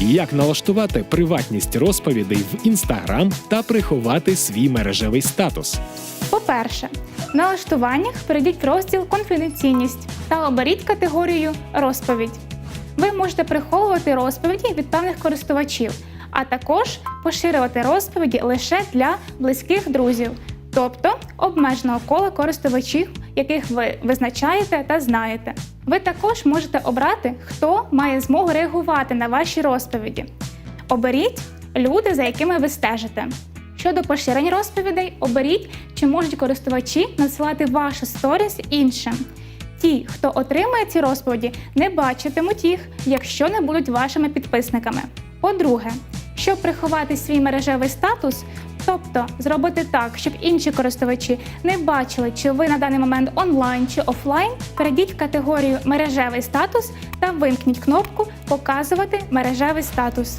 Як налаштувати приватність розповідей в Instagram та приховати свій мережевий статус? По-перше, в налаштуваннях перейдіть в розділ Конфіденційність та оберіть категорію Розповідь. Ви можете приховувати розповіді від певних користувачів, а також поширювати розповіді лише для близьких друзів, тобто обмеженого кола користувачів, яких ви визначаєте та знаєте. Ви також можете обрати, хто має змогу реагувати на ваші розповіді. Оберіть люди, за якими ви стежите. Щодо поширення розповідей, оберіть, чи можуть користувачі надсилати вашу сторіс іншим. Ті, хто отримує ці розповіді, не бачитимуть їх, якщо не будуть вашими підписниками. По-друге, щоб приховати свій мережевий статус, тобто зробити так, щоб інші користувачі не бачили, чи ви на даний момент онлайн чи офлайн, перейдіть в категорію мережевий статус та вимкніть кнопку Показувати мережевий статус.